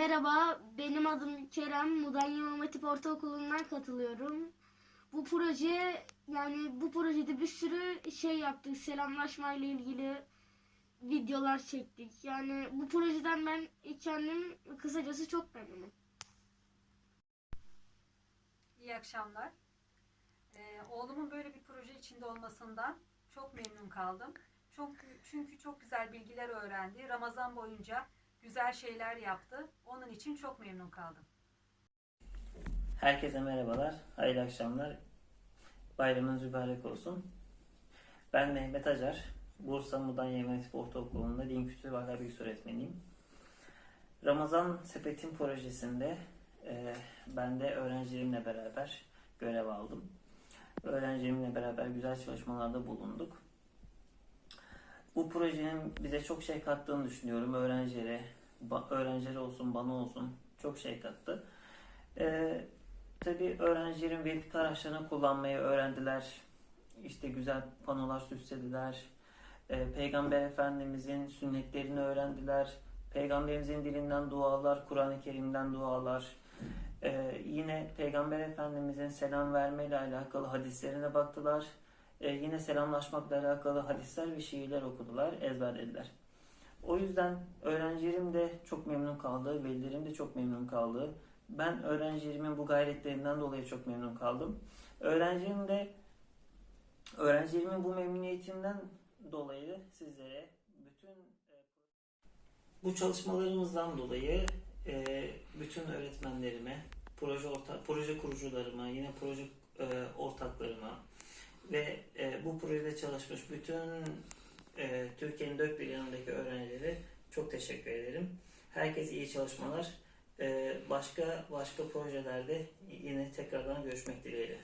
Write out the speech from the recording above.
Merhaba, benim adım Kerem. Mudanya İmam Hatip Ortaokulu'ndan katılıyorum. Bu proje, yani bu projede bir sürü şey yaptık. Selamlaşma ile ilgili videolar çektik. Yani bu projeden ben kendim kısacası çok memnunum. İyi akşamlar. Ee, oğlumun böyle bir proje içinde olmasından çok memnun kaldım. Çok çünkü çok güzel bilgiler öğrendi. Ramazan boyunca güzel şeyler yaptı. Onun için çok memnun kaldım. Herkese merhabalar, hayırlı akşamlar. Bayramınız mübarek olsun. Ben Mehmet Acar, Bursa Mudanya Yemektif Ortaokulu'nda din kültürü ve ahlak bilgisi öğretmeniyim. Ramazan Sepetim projesinde e, ben de öğrencilerimle beraber görev aldım. Öğrencilerimle beraber güzel çalışmalarda bulunduk. Bu projenin bize çok şey kattığını düşünüyorum. Öğrencilere, öğrencilere olsun, bana olsun çok şey kattı. Ee, tabii öğrencilerin veri araçlarını kullanmayı öğrendiler. İşte güzel panolar süslediler. Ee, Peygamber Efendimizin sünnetlerini öğrendiler. Peygamberimizin dilinden dualar, Kur'an-ı Kerim'den dualar. Ee, yine Peygamber Efendimizin selam vermeyle alakalı hadislerine baktılar. Ee, yine selamlaşmakla alakalı hadisler ve şiirler okudular, ezberlediler. O yüzden öğrencilerim de çok memnun kaldı, velilerim de çok memnun kaldı. Ben öğrencilerimin bu gayretlerinden dolayı çok memnun kaldım. Öğrencilerim de öğrencilerimin bu memnuniyetinden dolayı sizlere bütün e, bu çalışmalarımızdan dolayı e, bütün öğretmenlerime, proje orta, proje kurucularıma, yine proje e, ortaklarıma ve e, bu projede çalışmış bütün e, Türkiye'nin dört bir yanındaki öğrencilere çok teşekkür ederim. Herkese iyi çalışmalar. Ee, başka başka projelerde yine tekrardan görüşmek dileğiyle.